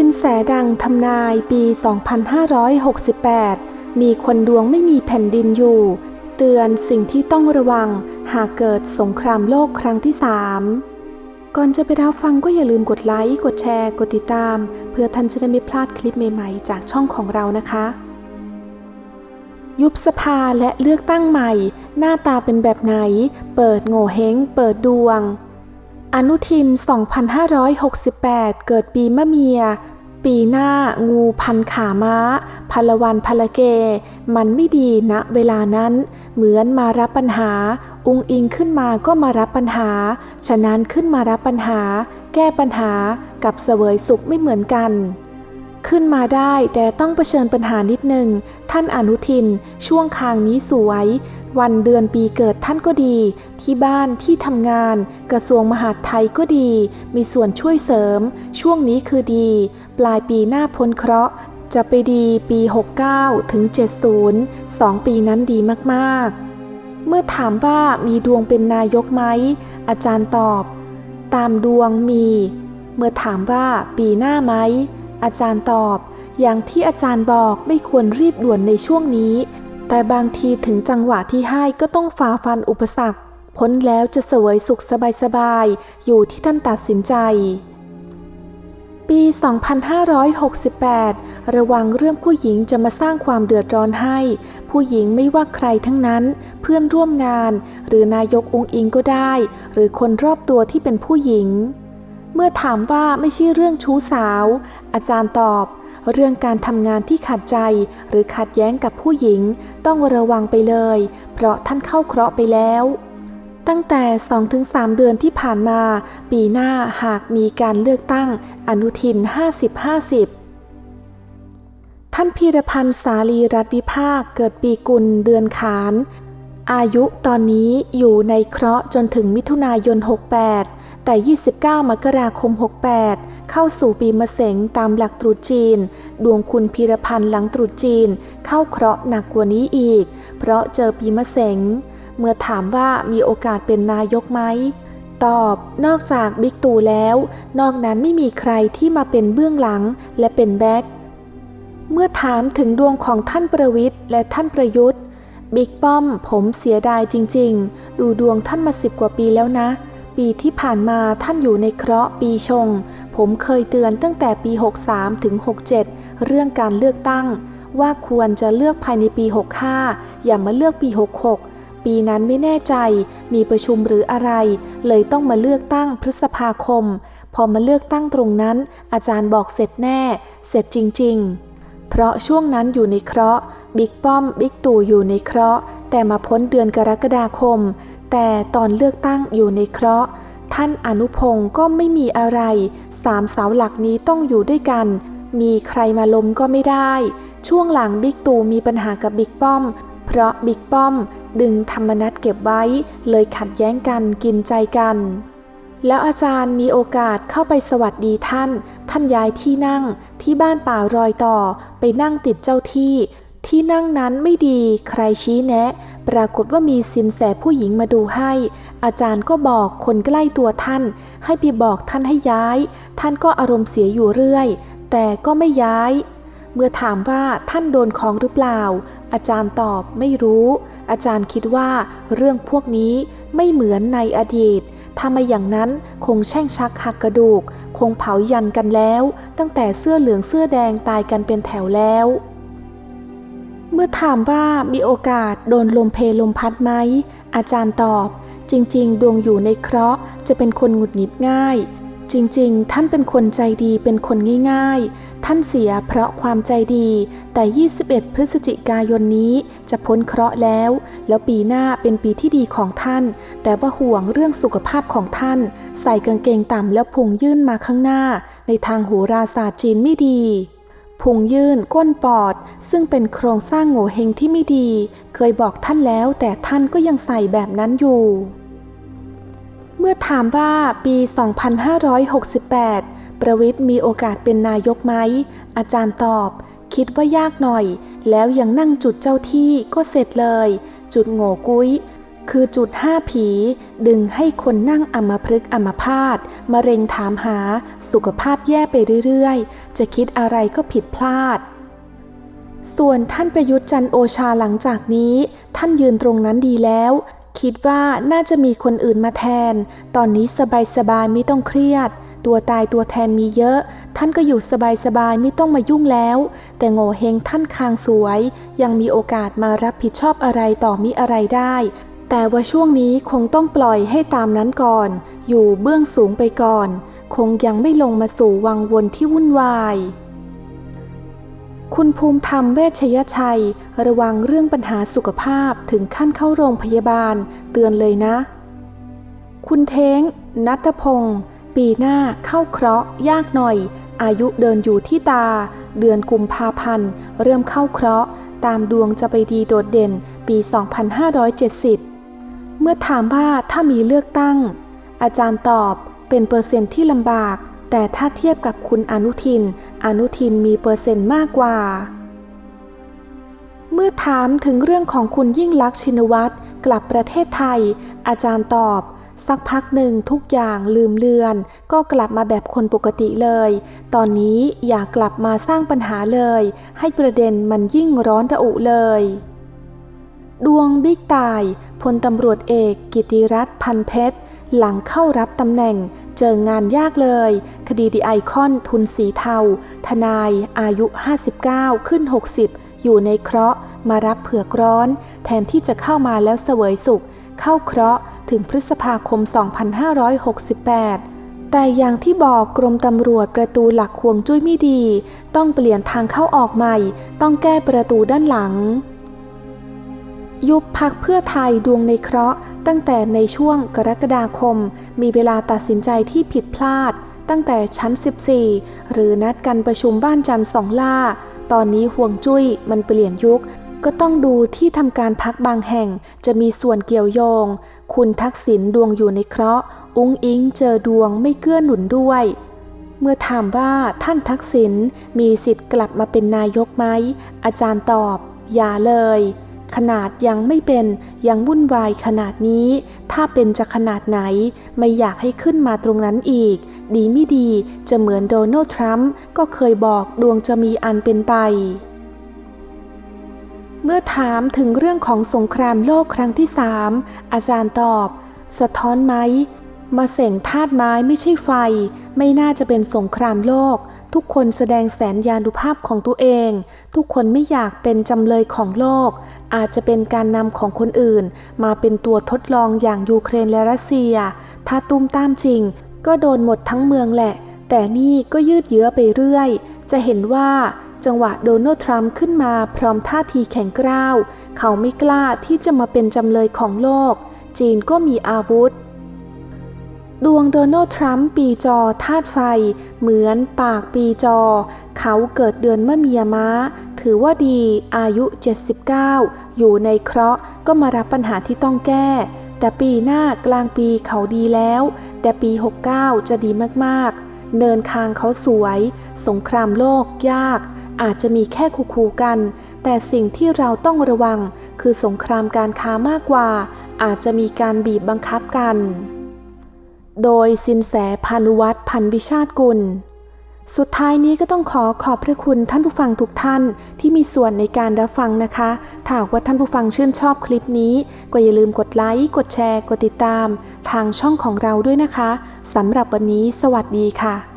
สินแสดังทำนายปี 2568 มีคนดวงไม่มีแผ่นดินอยู่ เตือนสิ่งที่ต้องระวัง หากเกิดสงครามโลกครั้งที่ 3 ก่อนจะไปรับฟังก็อย่าลืมกดไลค์ กดแชร์ กดติดตาม เพื่อท่านจะได้ไม่พลาดคลิปใหม่ๆ จากช่องของเรานะคะ ยุบสภาและเลือกตั้งใหม่ หน้าตาเป็นแบบไหน เปิดโง่เฮงเปิดดวง อนุทิน 2568 เกิดปีมะเมีย ปีหน้างูพันขาม้า พลวันพลเก มันไม่ดีณเวลานั้น เหมือนมารับปัญหา อุงอิงขึ้นมาก็มารับปัญหา ฉะนั้นขึ้นมารับปัญหา แก้ปัญหากับเสวยสุขไม่เหมือนกันขึ้นมาได้แต่ต้องเผชิญปัญหานิดหนึ่ง ท่านอนุทิน ช่วงคางนี้สวย วันเดือนปีเกิดท่านก็ดี ที่บ้านที่ทำงาน กระทรวงมหาดไทยก็ดี มีส่วนช่วยเสริม ช่วงนี้คือดี ปลายปีหน้าพ้นเคราะห์จะไปดีปี 69 ถึง 70 สองปีนั้นดีมากๆ เมื่อถามว่ามีดวงเป็นนายกไหม อาจารย์ตอบ ตามดวงมี เมื่อถามว่าปีหน้าไหม อาจารย์ตอบ อย่างที่อาจารย์บอกไม่ควรรีบด่วนในช่วงนี้ แต่บางทีถึงจังหวะที่ให้ก็ต้องฝ่าฟันอุปสรรค พ้นแล้วจะเสวยสุขสบายๆ อยู่ที่ท่านตัดสินใจ ปี 2568 ระวังเรื่องผู้หญิงจะมาสร้างความเดือดร้อนให้ ผู้หญิงไม่ว่าใครทั้งนั้น เพื่อนร่วมงาน หรือนายกองค์อิงก็ได้ หรือคนรอบตัวที่เป็นผู้หญิง เมื่อถามว่าไม่ใช่เรื่องชู้สาว อาจารย์ตอบ เรื่องการทำงานที่ขัดใจ หรือขัดแย้งกับผู้หญิง ต้องระวังไปเลย เพราะท่านเข้าเคราะห์ไปแล้ว ตั้งแต่ 2-3 เดือนที่ผ่านมา ปีหน้าหากมีการเลือกตั้ง อนุทิน 50-50ท่านพีรพันธ์สาลีรัฐวิภาคเกิดปีกุลเดือนขาน อายุตอนนี้อยู่ในเคราะห์จนถึงมิถุนายน 68 แต่ 29 มกราคม 68 เข้าสู่ปีมะเสงตามหลักตรุษจีน ดวงคุณพีรพันธ์หลังตรุษจีน เข้าเคราะห์หนักกว่านี้อีก เพราะเจอปีมะเสงเมื่อถามว่ามีโอกาสเป็นนายกไหมตอบ นอกจากบิ๊กตู่แล้ว นอกนั้นไม่มีใครที่มาเป็นเบื้องหลังและเป็นแบ็คเมื่อถามถึงดวงของท่านประวิทย์และท่านประยุทธ์ บิ๊กป้อมผมเสียดายจริง ๆ ดูดวงท่านมาสิบกว่าปีแล้วนะ ปีที่ผ่านมาท่านอยู่ในเคราะห์ปีชง ผมเคยเตือนตั้งแต่ปี 63 ถึง 67 เรื่องการเลือกตั้ง ว่าควรจะเลือกภายในปี 65 อย่ามาเลือกปี 66 ปีนั้นไม่แน่ใจ มีประชุมหรืออะไร เลยต้องมาเลือกตั้งพฤษภาคม พอมาเลือกตั้งตรงนั้น อาจารย์บอกเสร็จแน่ เสร็จจริง ๆ เพราะช่วงนั้นอยู่ในเคราะห์บิ๊กป้อมบิ๊กตู่อยู่ในเคราะห์แต่มาพ้นเดือนกรกฎาคม แต่ตอนเลือกตั้งอยู่ในเคราะห์ ท่านอนุพงศ์ก็ไม่มีอะไร สามเสาหลักนี้ต้องอยู่ด้วยกัน มีใครมาล้มก็ไม่ได้ ช่วงหลังบิ๊กตู่มีปัญหากับบิ๊กป้อม เพราะบิ๊กป้อมดึงธรรมนัตเก็บไว้ เลยขัดแย้งกันกินใจกัน แล้วอาจารย์มีโอกาสเข้าไปสวัสดีท่าน ท่านย้ายที่นั่งที่บ้านป่ารอยต่อไปนั่งติดเจ้าที่ ที่นั่งนั้นไม่ดีใครชี้แนะ ปรากฏว่ามีสินแสผู้หญิงมาดูให้ อาจารย์ก็บอกคนใกล้ตัวท่าน ให้ไปบอกท่านให้ย้าย ท่านก็อารมณ์เสียอยู่เรื่อย แต่ก็ไม่ย้าย เมื่อถามว่าท่านโดนของหรือเปล่า อาจารย์ตอบไม่รู้ อาจารย์คิดว่าเรื่องพวกนี้ไม่เหมือนในอดีตถ้าไม่อย่างนั้นคงแช่งชักหักกระดูก คงเผายันกันแล้ว ตั้งแต่เสื้อเหลืองเสื้อแดงตายกันเป็นแถวแล้ว เมื่อถามว่ามีโอกาสโดนลมเพลมพัดไหม อาจารย์ตอบ จริง ๆ ดวงอยู่ในเคราะห์จะเป็นคนหงุดหงิดง่าย จริง ๆ ท่านเป็นคนใจดีเป็นคนง่าย ๆ ท่านเสียเพราะความใจดี แต่ 21 พฤศจิกายนนี้จะพ้นเคราะห์แล้ว แล้วปีหน้าเป็นปีที่ดีของท่าน แต่ว่าห่วงเรื่องสุขภาพของท่าน ใส่กางเกงต่ำแล้วพุงยื่นมาข้างหน้า ในทางโหราศาสตร์จีนไม่ดี พุงยื่น ก้นปอด ซึ่งเป็นโครงสร้างโง่เฮงที่ไม่ดี เคยบอกท่านแล้วแต่ท่านก็ยังใส่แบบนั้นอยู่ เมื่อถามว่าปี 2568 ประวิทย์มีโอกาสเป็นนายกไหม อาจารย์ตอบ คิดว่ายากหน่อย แล้วยังนั่งจุดเจ้าที่ก็เสร็จเลย จุดโง่กุ้ย คือจุดห้าผี ดึงให้คนนั่งอมพฤกษ์อมพาตมะเร็งถามหา สุขภาพแย่ไปเรื่อยๆ จะคิดอะไรก็ผิดพลาด ส่วนท่านประยุทธ์จันโอชาหลังจากนี้ ท่านยืนตรงนั้นดีแล้ว คิดว่าน่าจะมีคนอื่นมาแทน ตอนนี้สบายๆไม่ต้องเครียด ตัวตายตัวแทนมีเยอะ ท่านก็อยู่สบายๆไม่ต้องมายุ่งแล้ว แต่โง่เฮงท่านคางสวย ยังมีโอกาสมารับผิดชอบอะไรต่อมิอะไรได้ แต่ว่าช่วงนี้คงต้องปล่อยให้ตามนั้นก่อน อยู่เบื้องสูงไปก่อน คงยังไม่ลงมาสู่วังวนที่วุ่นวาย คุณภูมิธรรมเวชยชัย ระวังเรื่องปัญหาสุขภาพถึงขั้นเข้าโรงพยาบาล เตือนเลยนะ คุณเท้ง นัทพงศ์ปีหน้าเข้าเคราะห์ยากหน่อย อายุเดินอยู่ที่ตา เดือนกุมภาพันธ์ เริ่มเข้าเคราะห์ ตามดวงจะไปดีโดดเด่นปี 2570 เมื่อถามว่าถ้ามีเลือกตั้ง อาจารย์ตอบเป็นเปอร์เซ็นต์ที่ลำบาก แต่ถ้าเทียบกับคุณอนุทิน อนุทินมีเปอร์เซ็นต์มากกว่า เมื่อถามถึงเรื่องของคุณยิ่งลักษณ์ชินวัตรกลับประเทศไทย อาจารย์ตอบ สักพักหนึ่งทุกอย่างลืมเลือน ก็กลับมาแบบคนปกติเลย ตอนนี้อย่ากลับมาสร้างปัญหาเลย ให้ประเด็นมันยิ่งร้อนระอุเลย ดวงบิ๊กตายพลตำรวจเอกกิติรัตน์พันเพชร หลังเข้ารับตำแหน่ง เจองานยากเลย คดีดีไอคอนทุนสีเทา ทนายอายุ 59 ขึ้น 60 อยู่ในเคราะห์มารับเผือกร้อน แทนที่จะเข้ามาแล้วเสวยสุข เข้าเคราะห์ถึงพฤษภาคม 2568 แต่อย่างที่บอกกรมตำรวจประตูหลักห่วงจุ้ยไม่ดี ต้องเปลี่ยนทางเข้าออกใหม่ ต้องแก้ประตูด้านหลัง ยุบพักเพื่อไทยดวงในเคราะห์ ตั้งแต่ในช่วงกรกฎาคม มีเวลาตัดสินใจที่ผิดพลาด ตั้งแต่ชั้น 14 หรือนัดกันประชุมบ้านจันทร์สองล่า ตอนนี้ห่วงจุ้ยมันเปลี่ยนยุค ก็ต้องดูที่ทำการพักบางแห่งจะมีส่วนเกี่ยวโยง คุณทักษิณดวงอยู่ในเคราะห์ อุ้งอิงเจอดวงไม่เกื้อหนุนด้วย เมื่อถามว่าท่านทักษิณมีสิทธิ์กลับมาเป็นนายกไหมอาจารย์ตอบ อย่าเลย ขนาดยังไม่เป็นยังวุ่นวายขนาดนี้ ถ้าเป็นจะขนาดไหน ไม่อยากให้ขึ้นมาตรงนั้นอีก ดีไม่ดีจะเหมือนโดนัลด์ทรัมป์ก็เคยบอกดวงจะมีอันเป็นไป เมื่อถามถึงเรื่องของสงครามโลกครั้งที่สามอาจารย์ตอบ สะท้อนไหมมาเส่งธาตุไม้ไม่ใช่ไฟ ไม่น่าจะเป็นสงครามโลก ทุกคนแสดงแสนยานุภาพของตัวเอง ทุกคนไม่อยากเป็นจำเลยของโลก อาจจะเป็นการนำของคนอื่น มาเป็นตัวทดลองอย่างยูเครนและรัสเซีย ถ้าตุ้มตามจริง ก็โดนหมดทั้งเมืองแหละ แต่นี่ก็ยืดเยื้อไปเรื่อย จะเห็นว่าจังหวะโดนัลด์ทรัมป์ขึ้นมาพร้อมท่าทีแข็งกร้าว เขาไม่กล้าที่จะมาเป็นจำเลยของโลก จีนก็มีอาวุธ ดวงโดนัลด์ทรัมป์ปีจอธาตุไฟ เหมือนปากปีจอ เขาเกิดเดือนมะเมียม้า ถือว่าดีอายุ 79 อยู่ในเคราะห์ก็มารับปัญหาที่ต้องแก้ แต่ปีหน้ากลางปีเขาดีแล้ว แต่ปี 69 จะดีมากๆ เนินคางเขาสวย สงครามโลกยาก อาจจะมีแค่คูๆกัน แต่สิ่งที่เราต้องระวังคือสงครามการค้ามากกว่า อาจจะมีการบีบบังคับกัน โดยสินแสพานุวัตรพันวิชาติกุล สุดท้ายนี้ก็ต้องขอขอบพระคุณท่านผู้ฟังทุกท่านที่มีส่วนในการรับฟังนะคะ ถ้าหากว่าท่านผู้ฟังชื่นชอบคลิปนี้ ก็อย่าลืมกดไลค์ กดแชร์ กดติดตาม ทางช่องของเราด้วยนะคะสำหรับวันนี้ สวัสดีค่ะ